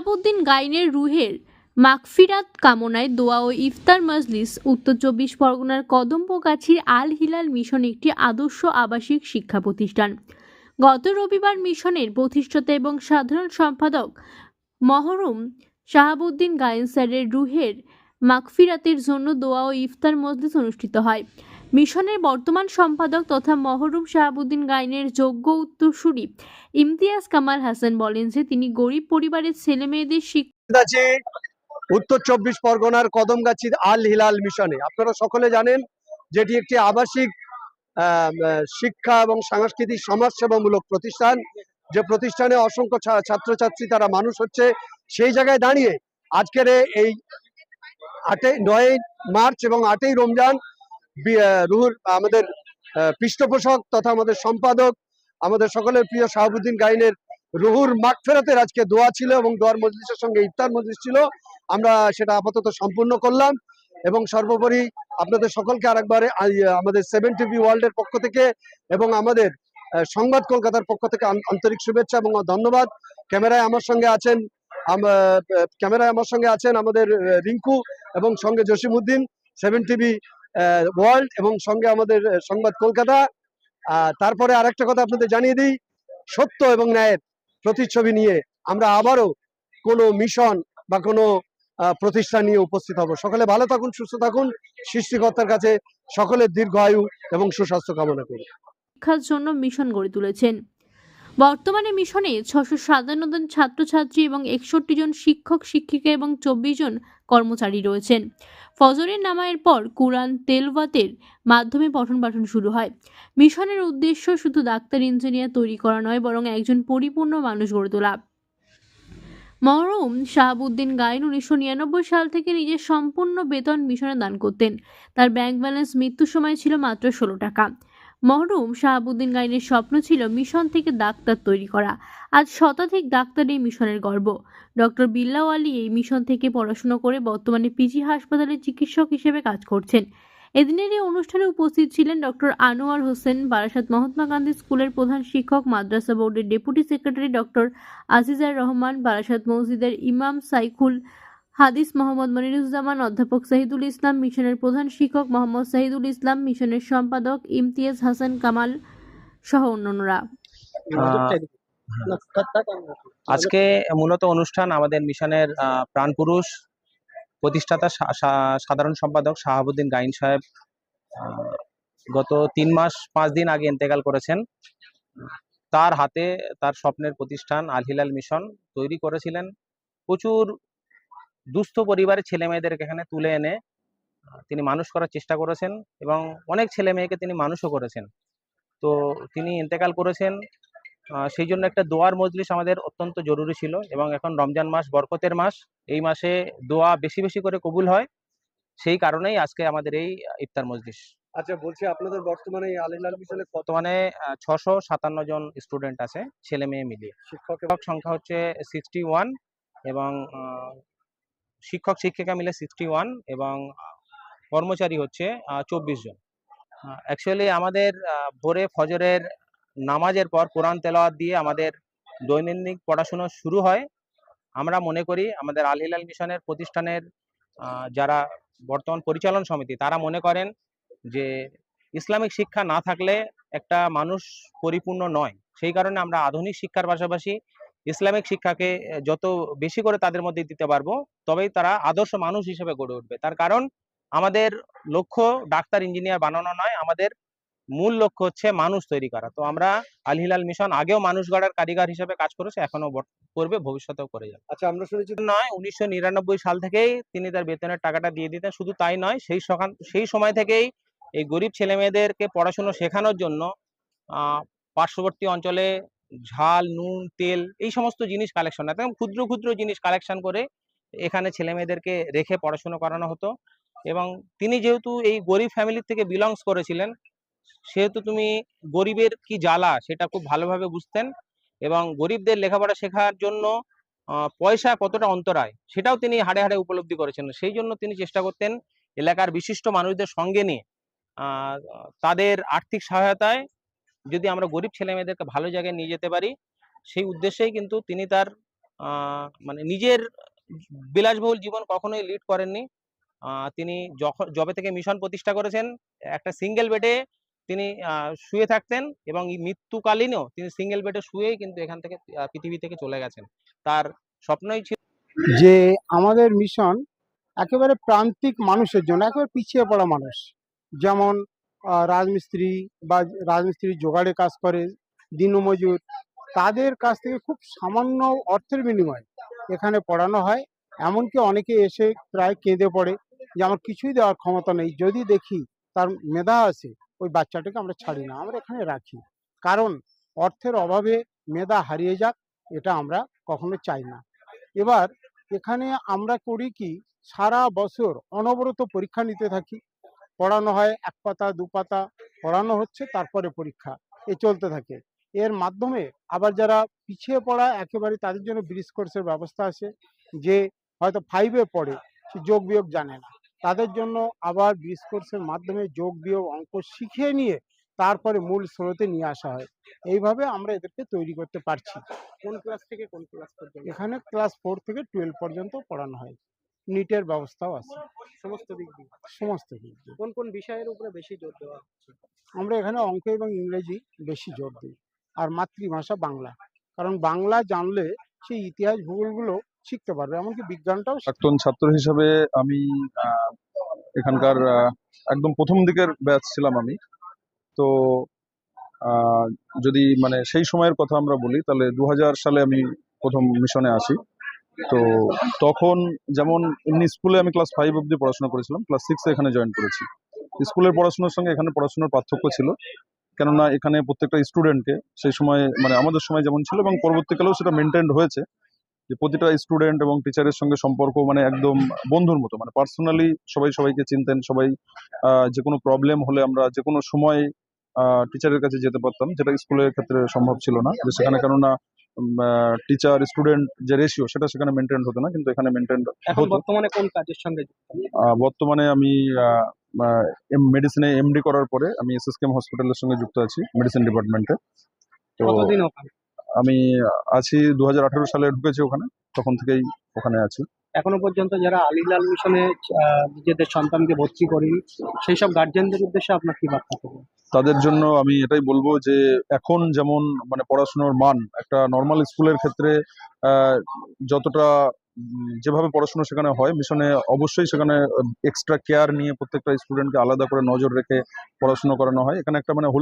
শাহাবুদ্দিন গাইনের রুহের মাগফিরাত কামনায় দোয়া ও ইফতার মজলিস, উত্তর চব্বিশ পরগনার কদম্বগাছির আল হিলাল মিশন একটি আদর্শ আবাসিক শিক্ষা প্রতিষ্ঠান। গত রবিবার মিশনের প্রতিষ্ঠাতা এবং সাধারণ সম্পাদক মহরুম শাহাবুদ্দিন গায়েন স্যারের রুহের মাগফিরাতের জন্য দোয়া ও ইফতার মজলিস অনুষ্ঠিত হয়। মিশনের বর্তমান সম্পাদক তথা মহরুম শাহাবুদ্দিন গাইনের যোগ্য উত্তরসূরি ইমতিয়াজ কামাল হাসান বলেন যে তিনি গরিব পরিবারের ছেলে মেয়েদের শিক্ষা উত্তর চব্বিশ পরগনার কদমগাছির আল হিলাল মিশনে। আপনারা সকলে জানেন যেটি একটি আবাসিক শিক্ষা এবং সাংস্কৃতিক সমাজসেবামূলক প্রতিষ্ঠান। যে প্রতিষ্ঠানে অসংখ্য ছাত্রছাত্রী তারা মানুষ হচ্ছে, সেই জায়গায় দাঁড়িয়ে আজকের এই আটই নয় মার্চ এবং আটই রমজান রুহুর আমাদের পৃষ্ঠপোষক তথা আমাদের সম্পাদক, আমাদের সকলের প্রিয় শাহাবুদ্দিন গাইনের রুহুর মাগফেরাতের আজকে দোয়া ছিল এবং দোয়ার মজলিসের সঙ্গে ইফতার মজলিস ছিল। আমরা সেটা আপাতত সম্পূর্ণ করলাম এবং সর্বোপরি আপনাদের সকলকে আরেকবার আমাদের সেভেন টিভি ওয়ার্ল্ডের পক্ষ থেকে এবং আমাদের সংবাদ কলকাতার পক্ষ থেকে আন- আন্তরিক শুভেচ্ছা এবং ধন্যবাদ। ক্যামেরায় আমার সঙ্গে আছেন ক্যামেরায় আমার সঙ্গে আছেন আমাদের রিঙ্কু এবং সঙ্গে জসিমউদ্দিন। সেভেন টিভি ওয়ার্ল্ড এবং সঙ্গে আমাদের সংবাদ কলকাতা। তারপরে আরেকটা কথা আপনাদের জানিয়ে দিই, সত্য এবং ন্যায়ের প্রতিচ্ছবি নিয়ে আমরা আবারও কোনো মিশন বা কোনো প্রতিষ্ঠান নিয়ে উপস্থিত হব। সকলে ভালো থাকুন, সুস্থ থাকুন। সৃষ্টিকর্তার কাছে সকলের দীর্ঘ আয়ু এবং সুস্বাস্থ্য কামনা করি। শিক্ষার জন্য মিশন গড়ে তুলেছেন। বর্তমানে মিশনে ছশো সাতান্ন জন ছাত্রছাত্রী এবং একষট্টি জন শিক্ষক, শিক্ষিকা এবং চব্বিশ জন কর্মচারী রয়েছেন। ফজরের নামায়ের পর কুরআন তেলওয়াতের মাধ্যমে পঠন পাঠন শুরু হয়। মিশনের উদ্দেশ্য শুধু ডাক্তার, ইঞ্জিনিয়ার তৈরি করা নয়, বরং একজন পরিপূর্ণ মানুষ গড়ে তোলা। মরহুম শাহাবুদ্দিন গায়েন উনিশশো নিরানব্বই সাল থেকে নিজের সম্পূর্ণ বেতন মিশনে দান করতেন। তার ব্যাংক ব্যালেন্স মৃত্যুর সময় ছিল মাত্র ষোলো টাকা। মহরুম শাহাবুদ্দিন গাইনের স্বপ্ন ছিল মিশন থেকে ডাক্তার তৈরি করা। আজ শতাধিক ডাক্তার এই মিশনের গর্ব। ডক্টর বিল্লাও আলী এই মিশন থেকে পড়াশোনা করে বর্তমানে পিজি হাসপাতালে চিকিৎসক হিসেবে কাজ করছেন। এদিনের এই অনুষ্ঠানে উপস্থিত ছিলেন ডক্টর আনোয়ার হোসেন, বারাসাত মহাত্মা গান্ধী স্কুলের প্রধান শিক্ষক, মাদ্রাসা বোর্ডের deputy secretary doctor Azizar Rahman, Barasat মসজিদের ইমাম সাইকুল হাদিস মোহাম্মদ মনিরুজ্জামান, অধ্যাপক সাহিদুল ইসলাম মিশনের প্রধান শিক্ষক মোহাম্মদ সাহিদুল ইসলাম মিশনের সম্পাদক ইমতিয়াজ হাসান কামাল সহ অন্যান্যরা আজকে মূলত অনুষ্ঠান আমাদের মিশনের প্রাণপুরুষ প্রতিষ্ঠাতা সাধারণ সম্পাদক শাহাবুদ্দিন গাইন সাহেব গত তিন মাস পাঁচ দিন আগে ইন্তেকাল করেছেন। তার হাতে তার স্বপ্নের প্রতিষ্ঠান আল হিলাল মিশন তৈরি করেছিলেন। প্রচুর দুস্থ পরিবারের ছেলে মেয়েদেরকে এখানে তুলে এনে তিনি মানুষ করার চেষ্টা করেছেন এবং অনেক ছেলে মেয়েকে তিনি মানুষও করেছেন। তো তিনি ইন্তেকাল করেছেন। সেই জন্য একটা দোয়ার মজলিস আমাদের অত্যন্ত জরুরি ছিল এবং এখন রমজান মাস বরকতের মাস। এই মাসে দোয়া বেশি বেশি করে কবুল হয়। সেই কারণেই আজকে আমাদের এই ইফতার মজলিস। আচ্ছা বলছি আপনাদের বর্তমানে এই আল মিশনে কত বর্তমানে ছশো সাতান্ন জন স্টুডেন্ট আছে ছেলে মেয়ে মিলিয়ে। শিক্ষক সংখ্যা হচ্ছে সিক্সটি ওয়ান এবং শিক্ষক, শিক্ষিকা মিলে সিক্সটি ওয়ান এবং কর্মচারী হচ্ছে চব্বিশ জন। অ্যাকচুয়ালি আমাদের ভোরে ফজরের নামাজের পর কোরআন তেলাওয়াত দিয়ে আমাদের দৈনন্দিন পড়াশুনো শুরু হয়। আমরা মনে করি আমাদের আল হিলাল মিশনের প্রতিষ্ঠানের যারা বর্তমান পরিচালন সমিতি, তারা মনে করেন যে ইসলামিক শিক্ষা না থাকলে একটা মানুষ পরিপূর্ণ নয়। সেই কারণে আমরা আধুনিক শিক্ষার পাশাপাশি ইসলামিক শিক্ষাকে যত বেশি করে তাদের মধ্যে দিতে পারব তবেই তারা আদর্শ মানুষ হিসেবে গড়ে উঠবে। তার কারণ আমাদের লক্ষ্য ডাক্তার ইঞ্জিনিয়ার বানানো নয় আমাদের মূল লক্ষ্য হচ্ছে মানুষ তৈরি করা। তো আমরা আল হিলাল মিশন আগেও মানুষ গড়ার কারিগর হিসেবে কাজ করেছে এখনও করবে ভবিষ্যতেও করে যাবে। আচ্ছা আমরা শুনেছি নয় উনিশশো নিরানব্বই সাল থেকেই তিনি তার বেতনের টাকাটা দিয়ে দিতেন শুধু তাই নয় সেই সেই সময় থেকেই এই গরিব ছেলে মেয়েদেরকে পড়াশুনো শেখানোর জন্য আহ, পার্শ্ববর্তী অঞ্চলে ঝাল, নুন, তেল এই সমস্ত জিনিস কালেকশন একদম ক্ষুদ্র ক্ষুদ্র জিনিস কালেকশন করে এখানে ছেলে মেয়েদেরকে রেখে পড়াশুনো করানো হতো। এবং তিনি যেহেতু এই গরিব ফ্যামিলি থেকে বিলংস করেছিলেন, সেহেতু তুমি গরিবের কি জ্বালা সেটা খুব ভালোভাবে বুঝতেন এবং গরিবদের লেখাপড়া শেখার জন্য পয়সা কতটা অন্তরায় সেটাও তিনি হাড়ে হাড়ে উপলব্ধি করেছেন। সেই জন্য তিনি চেষ্টা করতেন এলাকার বিশিষ্ট মানুষদের সঙ্গে নিয়ে তাদের আর্থিক সহায়তায় যদি আমরা গরিব ছেলে মেয়েদেরকে ভালো জায়গায় নিয়ে যেতে পারি, সেই উদ্দেশ্যেই কিন্তু তিনি তার মানে নিজের বিলাসবহুল জীবন কখনোই লিড করেননি। তিনি যখন যবে থেকে মিশন প্রতিষ্ঠা করেছেন। একটা সিঙ্গেল বেডে তিনি শুয়ে থাকতেন এবং মৃত্যুকালীনও তিনি সিঙ্গেল বেডে শুয়েই কিন্তু এখান থেকে পৃথিবী থেকে চলে গেছেন। তার স্বপ্নই ছিল যে আমাদের মিশন একেবারে প্রান্তিক মানুষের জন্য, একেবারে পিছিয়ে পড়া মানুষ। যেমন রাজমিস্ত্রি বা রাজমিস্ত্রি জোগাড়ে কাজ করে, দিনমজুর, তাদের কাছ থেকে খুব সামান্য অর্থের বিনিময়ে এখানে পড়ানো হয়। এমনকি অনেকে এসে প্রায় কেঁদে পড়ে যে আমার কিছুই দেওয়ার ক্ষমতা নেই। যদি দেখি তার মেধা আছে, ওই বাচ্চাটাকে আমরা ছাড়ি না, আমরা এখানে রাখি। কারণ অর্থের অভাবে মেধা হারিয়ে যাক, এটা আমরা কখনো চাই না। এবার এখানে আমরা করি কি, সারা বছর অনবরত পরীক্ষা নিতে থাকি। পড়ানো হয় এক পাতা দু পাতা পড়ানো হচ্ছে তারপরে পরীক্ষা। এ চলতে থাকে। এর মাধ্যমে আবার যারা পিছিয়ে পড়া একেবারে তাদের জন্য ব্রিজ কোর্সের ব্যবস্থা আছে যে হয়তো ফাইভে পড়ে সে যোগ বিয়োগ জানে না। তাদের জন্য আবার ব্রিজ কোর্সের মাধ্যমে যোগ বিয়োগ অঙ্ক শিখিয়ে নিয়ে তারপরে মূল স্রোতে নিয়ে আসা হয়। এইভাবে আমরা এদেরকে তৈরি করতে পারছি। কোন ক্লাস থেকে কোন ক্লাস পর্যন্ত? এখানে ক্লাস ফোর থেকে টুয়েলভ পর্যন্ত পড়ানো হয়। নিটের ব্যবস্থাও আছে। সমস্ত দিক দিয়ে সমস্ত দিক দিয়ে। কোন কোন বিষয়ের উপরে বেশি জোর দেওয়া হচ্ছে? আমরা এখানে অঙ্ক এবং ইংরেজি বেশি জোর দিই আর মাতৃভাষা বাংলা। কারণ বাংলা জানলে সেই ইতিহাস ভূগোলগুলো শিখতে পারবে এমনকি বিজ্ঞানটাও প্রাক্তন ছাত্র হিসেবে আমি এখানকার একদম প্রথম দিকের ব্যাচ ছিলাম আমি। তো যদি মানে সেই সময়ের কথা আমরা বলি তাহলে দু হাজার সালে আমি প্রথম মিশনে আসি। তো তখন যেমন এমনি স্কুলে আমি ক্লাস ফাইভ অব্দি পড়াশোনা করেছিলাম ক্লাস সিক্সে এখানে জয়েন করেছি। স্কুলের পড়াশোনার সঙ্গে এখানে পড়াশোনার পার্থক্য ছিল, কেননা এখানে প্রত্যেকটা স্টুডেন্টকে সেই সময় মানে আমাদের সময় যেমন ছিল এবং পরবর্তীকালেও সেটা মেনটেন হয়েছে, যে প্রতিটা স্টুডেন্ট এবং টিচারের সঙ্গে সম্পর্ক মানে একদম বন্ধুর মতো মানে পার্সোনালি সবাই সবাইকে চিনতেন, সবাই যে কোনো প্রবলেম হলে আমরা যে কোনো সময় টিচারের কাছে যেতে পারতাম, যেটা স্কুলের ক্ষেত্রে সম্ভব ছিল না। যে সেখানে কেননা টিচার স্টুডেন্ট যে রেশিও সেটা সেখানে মেনটেন হতো না কিন্তু এখানে মেনটেন এখন বর্তমানে কোন কাজের সঙ্গে বর্তমানে আমি মেডিসিনে এমডি করার পরে আমি এসএসকেএম হসপিটালের সঙ্গে যুক্ত আছি মেডিসিন ডিপার্টমেন্টে তো আমি আছি দু হাজার আঠারো সালে ঢুকেছি ওখানে তখন থেকেই ওখানে আছি। এখনও পর্যন্ত যারা আলিলাল মিশনে নিজেদের সন্তানকে ভর্তি করেনি, সেই সব গার্জেনদের উদ্দেশ্যে আপনার কি বার্তা থাকবে? তাদের জন্য আমি এটাই বলব যে, এখন যেমন মানে পড়াশোনার মান, একটা নর্মাল স্কুলের ক্ষেত্রে যতটা যেভাবে পড়াশোনা সেখানে হয়, মিশনে অবশ্যই সেখানে এক্সট্রা কেয়ার নিয়ে প্রত্যেকটা স্টুডেন্টকে আলাদা করে নজর রেখে পড়াশোনা করানো হয়। এখানে একটা মানে হোলি